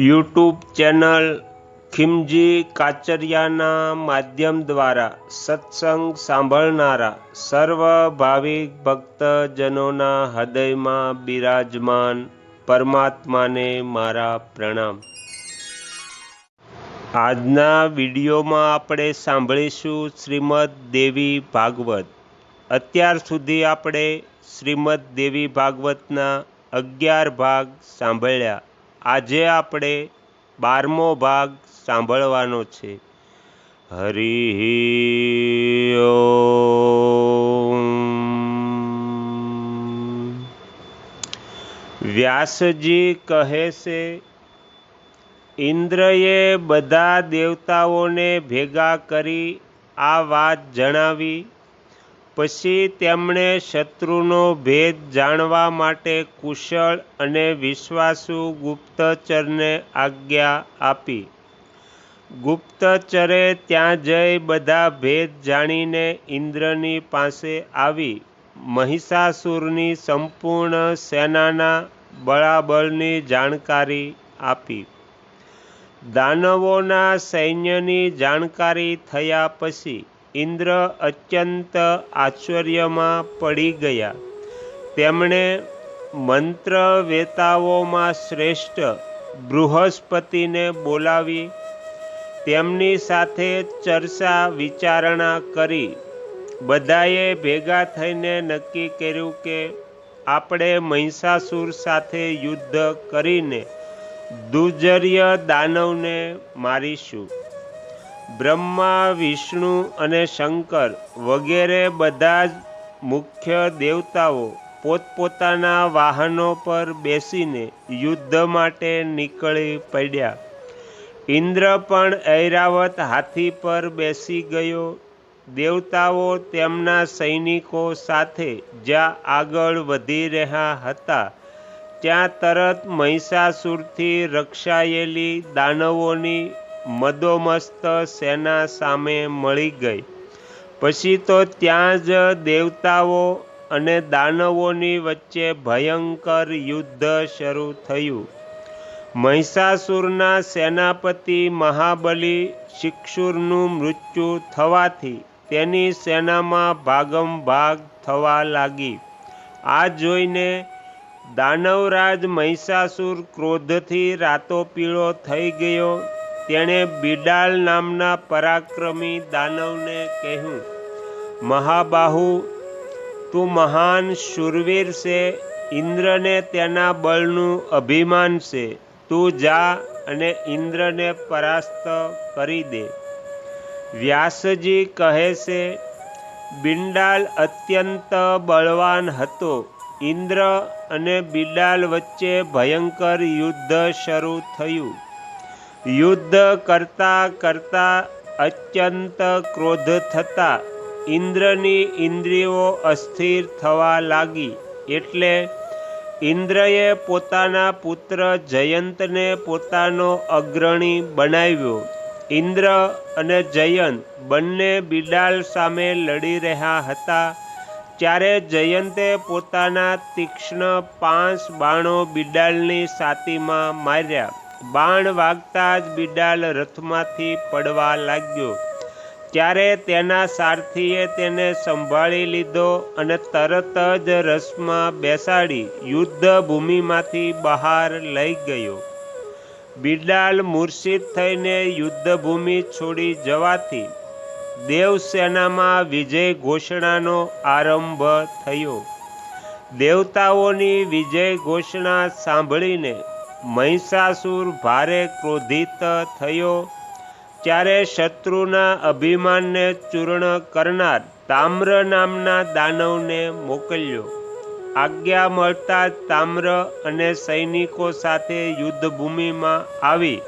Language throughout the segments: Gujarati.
યુટ્યુબ ચેનલ ખિમજી કાચરિયાના માધ્યમ દ્વારા સત્સંગ સાંભળનારા સર્વ ભાવિક ભક્તજનોના હૃદયમાં બિરાજમાન પરમાત્માને મારા પ્રણામ. આજના વિડીયોમાં આપણે સાંભળીશું શ્રીમદ દેવી ભાગવત. અત્યાર સુધી આપણે શ્રીમદ દેવી ભાગવતના અગિયાર ભાગ સાંભળ્યા. આજે આપણે બારમો ભાગ સાંભળવાનો છે. હરિ વ્યાસજી કહે છે, ઇન્દ્રએ બધા દેવતાઓને ભેગા કરી આ વાત જણાવી. પછી તેમણે શત્રુનો ભેદ જાણવા માટે કુશળ અને વિશ્વાસુ ગુપ્તચરને આજ્ઞા આપી. ગુપ્તચરે ત્યાં જઈ બધા ભેદ જાણીને ઇન્દ્રની પાસે આવી. મહિષાસુરની સંપૂર્ણ સેનાના બળાબળની જાણકારી આપી. દાનવોના સૈન્યની જાણકારી થયા પછી ઇન્દ્ર અત્યંત આશ્ચર્યમાં પડી ગયા. તેમણે મંત્ર વેતાઓમાં શ્રેષ્ઠ બૃહસ્પતિને બોલાવી, તેમની સાથે ચર્ચા વિચારણા કરી. બધાએ ભેગા થઈને નક્કી કર્યું કે આપણે મહિષાસુર સાથે યુદ્ધ કરીને દુર્જર્ય દાનવને મારીશું. બ્રહ્મા, વિષ્ણુ અને શંકર વગેરે બધા જ મુખ્ય દેવતાઓ પોતપોતાના વાહનો પર બેસીને યુદ્ધ માટે નીકળી પડ્યા. ઇન્દ્ર પણ ઐરાવત હાથી પર બેસી ગયો. દેવતાઓ તેમના સૈનિકો સાથે જ્યાં આગળ વધી રહ્યા હતા, ત્યાં તરત મહિષાસુરથી રક્ષાયેલી દાનવોની મદોમસ્ત સેના સામે મળી ગઈ. પછી તો ત્યાં જ દેવતાઓ અને દાનવોની વચ્ચે ભયંકર યુદ્ધ શરૂ થયું. મહિષાસુરના સેનાપતિ મહાબલી શિક્ષુરનું મૃત્યુ થવાથી તેની સેનામાં ભાગમ ભાગ થવા લાગી. આ જોઈને દાનવરાજ મહિષાસુર ક્રોધથી રાતો પીળો થઈ ગયો તેણે બિડાલ નામના પરાક્રમી દાનવને કહ્યું, મહાબાહુ, તું મહાન શુરવીર છે, ઇન્દ્રને તેના બળનું અભિમાન છે. તું જા અને ઇન્દ્રને પરાસ્ત કરી દે. વ્યાસજી કહે છે, બિંડાલ અત્યંત બળવાન હતો. ઇન્દ્ર અને બિડાલ વચ્ચે ભયંકર યુદ્ધ શરૂ થયું. યુદ્ધ કરતા કરતા અત્યંત ક્રોધ થતા ઇન્દ્રની ઇન્દ્રિયો અસ્થિર થવા લાગી. એટલે ઇન્દ્રએ પોતાના પુત્ર જયંતને પોતાનો અગ્રણી બનાવ્યો. ઇન્દ્ર અને જયંત બંને બિડાલ સામે લડી રહ્યા હતા. ત્યારે જયંતે પોતાના તીક્ષ્ણ પાંચ બાણો બિડાલની છાતીમાં માર્યા. બાણ વાગતા જ બિડાલ રથમાંથી પડવા લાગ્યો. ત્યારે તેના સારથીએ તેને સંભાળી લીધો અને તરત જ રસમાં બેસાડી યુદ્ધ ભૂમિમાંથી બહાર લઈ ગયો. બિડાલ મૂર્છિત થઈને યુદ્ધભૂમિ છોડી જવાથી દેવસેનામાં વિજય ઘોષણાનો આરંભ થયો. દેવતાઓની વિજય ઘોષણા સાંભળીને મહિષાસુર ભારે ક્રોધિત થયો. ત્યારે શત્રુના અભિમાનને ચૂર્ણ કરનાર તામ્ર નામના દાનવને મોકલ્યો. આજ્ઞા મળતા તામ્ર અને સૈનિકો સાથે યુદ્ધભૂમિમાં આવી.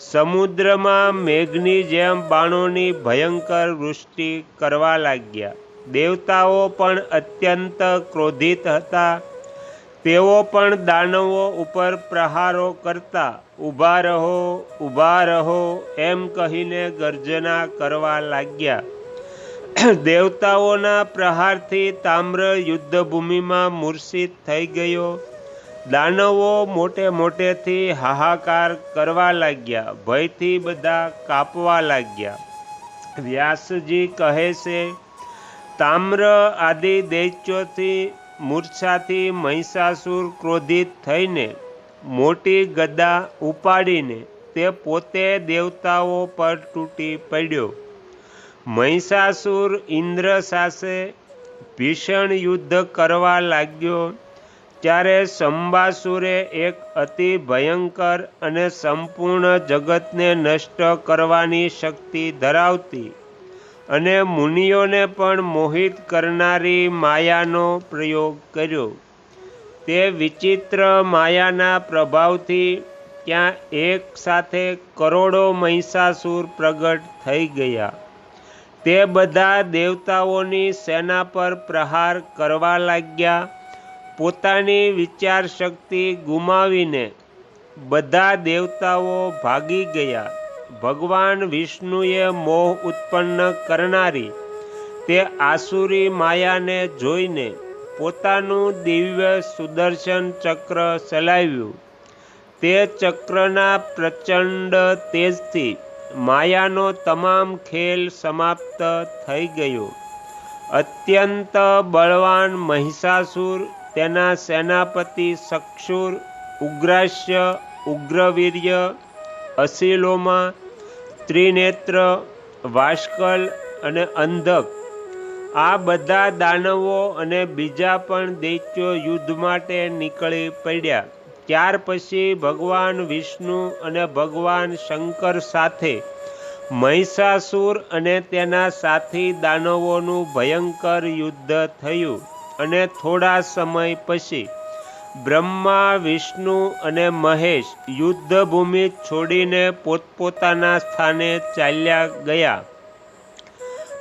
સમુદ્રમાં મેઘની જેમ બાણોની ભયંકર વૃષ્ટિ કરવા લાગ્યા. દેવતાઓ પણ અત્યંત ક્રોધિત હતા. તેઓ પણ દાનવો ઉપર પ્રહારો કરતા ઊભા રહો ઊભા રહો, એમ કહીને ગર્જના કરવા લાગ્યા. દેવતાઓના પ્રહારથી તામ્ર યુદ્ધભૂમિમાં મૂર્છિત થઈ ગયો. દાનવો મોટે મોટેથી હાહાકાર કરવા લાગ્યા, ભયથી બધા કાપવા લાગ્યા. વ્યાસજી કહે છે, તામ્ર આદિ દૈત્યોથી મૂર્છાથી મહિષાસુર ક્રોધિત થઈને મોટી ગદા ઉપાડીને તે પોતે દેવતાઓ પર તૂટી પડ્યો. મહિષાસુર ઇન્દ્ર સાથે ભીષણ યુદ્ધ કરવા લાગ્યો, ત્યારે શંબાસુરે એક અતિ ભયંકર અને સંપૂર્ણ જગતને નષ્ટ કરવાની શક્તિ ધરાવતી અને મુનિઓને પણ મોહિત કરનારી માયાનો પ્રયોગ કર્યો. તે વિચિત્ર માયાના પ્રભાવથી ત્યાં એક સાથે કરોડો મહિષાસુર પ્રગટ થઈ ગયા. તે બધા દેવતાઓની સેના પર પ્રહાર કરવા લાગ્યા. પોતાની વિચાર શક્તિ ગુમાવીને બધા દેવતાઓ ભાગી ગયા. ભગવાન વિષ્ણુએ મોહ ઉત્પન્ન કરનારી તે આસુરી માયાને જોઈને પોતાનું દિવ્ય સુદર્શન ચક્ર ચલાવ્યું. તે ચક્રના પ્રચંડ તેજથી માયાનો તમામ ખેલ સમાપ્ત થઈ ગયો. અત્યંત બળવાન મહિષાસુર, તેના સેનાપતિ સક્ષુર, ઉગ્રાસ્ય, ઉગ્રવીર્ય અશિલોમા ત્રિનેત્ર વાસ્કલ અને અંધક. આ બધા દાનવો અને બીજા પણ દૈત્યો યુદ્ધ માટે નીકળી પડ્યા. ત્યાર પછી ભગવાન વિષ્ણુ અને ભગવાન શંકર સાથે મહિષાસુર અને તેના સાથી દાનવોનું ભયંકર યુદ્ધ થયું અને થોડા સમય પછી બ્રહ્મા, વિષ્ણુ અને મહેશ યુદ્ધભૂમિ છોડીને પોતપોતાના સ્થાને ચાલ્યા ગયા.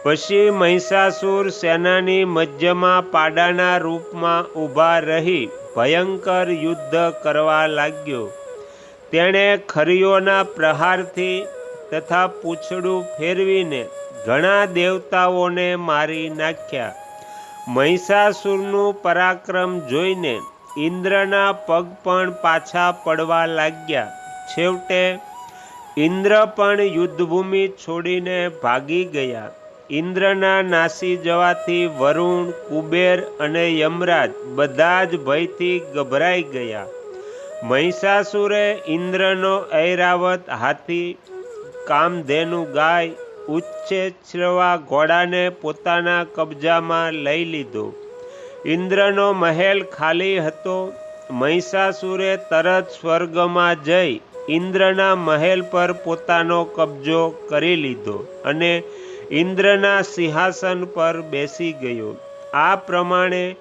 પછી મહિષાસુર સેનાની મધ્યમાં પાડાના રૂપમાં ઊભા રહી ભયંકર યુદ્ધ કરવા લાગ્યો. તેણે ખરીઓના પ્રહારથી તથા પૂંછડું ફેરવીને ઘણા દેવતાઓને મારી નાખ્યા. મહિષાસુરનું પરાક્રમ જોઈને ઇન્દ્રના પગ પણ પાછા પડવા લાગ્યા. છેવટે ઇન્દ્ર પણ યુદ્ધભૂમિ છોડીને ભાગી ગયા. ઇન્દ્રના નાસી જવાથી વરુણ, કુબેર અને યમરાજ બધા જ ભયથી ગભરાઈ ગયા. મહિષાસુરે ઇન્દ્રનો ઐરાવત હાથી, કામધેનુ ગાય ઉચ્છેછવા ઘોડાને પોતાના કબજામાં લઈ લીધો. ઇન્દ્રનો મહેલ ખાલી હતો. મહિષાસુરે તરત સ્વર્ગમાં જઈ ઇન્દ્રના મહેલ પર પોતાનો કબજો કરી લીધો અને ઇન્દ્રના સિંહાસન પર બેસી ગયો. આ પ્રમાણે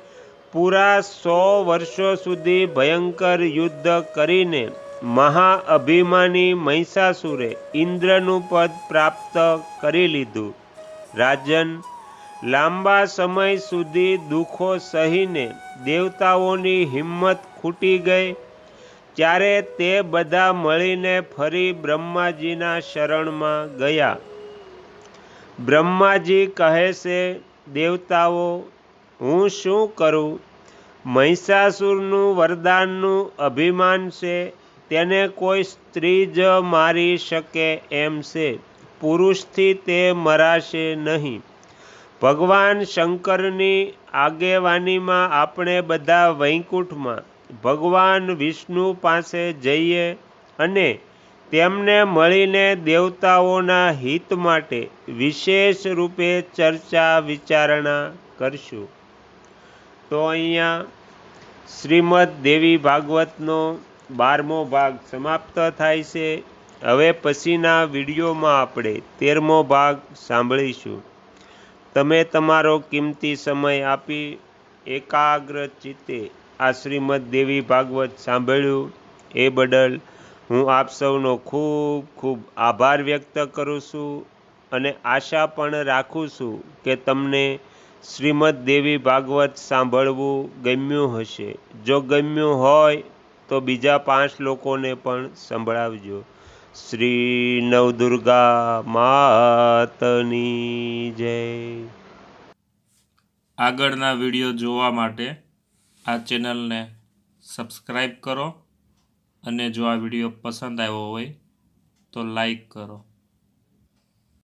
પૂરા સો વર્ષો સુધી ભયંકર યુદ્ધ કરીને મહાઅભિમાની મહિષાસુરે ઇન્દ્રનું પદ પ્રાપ્ત કરી લીધું. રાજન લાંબા સમય સુધી દુઃખો સહીને દેવતાઓની હિંમત ખૂટી ગઈ. ત્યારે તે બધા મળીને ફરી બ્રહ્માજીના શરણમાં ગયા. બ્રહ્માજી કહે છે, દેવતાઓ, હું શું કરું? મહિષાસુરનું વરદાનનું અભિમાન છે, તેને કોઈ સ્ત્રી જ મારી શકે એમ છે. પુરુષથી તે મરાશે નહીં. ભગવાન શંકરની આગેવાનીમાં આપણે બધા વૈકુંઠમાં ભગવાન વિષ્ણુ પાસે જઈએ અને તેમને મળીને દેવતાઓના હિત માટે વિશેષ રૂપે ચર્ચા વિચારણા કરશું. તો અહીંયા શ્રીમદ દેવી ભાગવતનો બારમો ભાગ સમાપ્ત થાય છે. હવે પછીના વિડીયોમાં આપણે તેરમો ભાગ સાંભળીશું. તમે તમારો કિંમતી સમય આપી એકાગ્ર ચિત્તે આ શ્રીમદ દેવી ભાગવત સાંભળ્યું. એ બદલ હું આપ સૌનો ખૂબ ખૂબ આભાર વ્યક્ત કરું છું અને આશા પણ રાખું છું કે તમને શ્રીમદ દેવી ભાગવત સાંભળવું ગમ્યું હશે. જો ગમ્યું હોય તો બીજા પાંચ લોકોને પણ સંભળાવજો. શ્રી નવદુર્ગા માતની જય. આગળના વીડિયો જોવા માટે આ ચેનલને સબસ્ક્રાઈબ કરો અને જો આ વીડિયો પસંદ આવ્યો હોય તો લાઈક કરો.